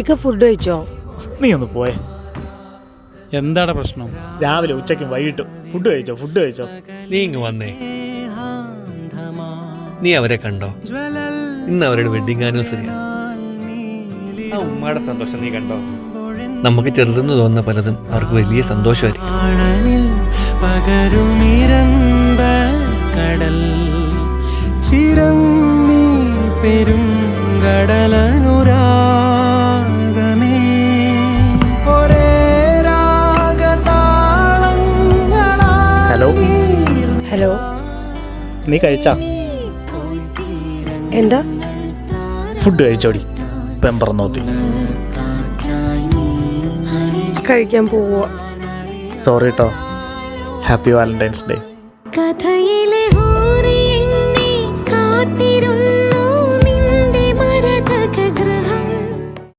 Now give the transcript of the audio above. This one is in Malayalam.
ഇക്ക ഫുഡ് കഴിച്ചോ? നീ ഒന്ന് പോയെ. എന്താണ് പ്രശ്നം? രാവിലെ ഉച്ചയ്ക്കും വൈകിട്ടും. ഫുഡ് കഴിച്ചോ? ഫുഡ് കഴിച്ചോ? നീ ഇങ്ങ് വന്നേ. നീ അവരെ കണ്ടോ? ഇന്ന് അവരുടെ വെഡിങ് ആനിവേഴ്സറി ആ ഉമ്മയുടെ സന്തോഷം നീ കണ്ടോ? നമുക്ക് ചെറുതെന്ന് തോന്നുന്ന പലതും അവർക്ക് വലിയ സന്തോഷമായിരിക്കും. പകരുമിരമ്പ കടൽ ചിരം നീ പെരും കടലനുരാഗമേ ഹലോ. ഹലോ. നീ കഴിച്ചാ? എന്താ? ഫുഡ് കഴിച്ചോടി. പെമ്പറന്നോത്തി കഴിക്കാൻ പോവുക സോറി കേട്ടോ ഹാപ്പി വാലന്റൈൻസ് ഡേ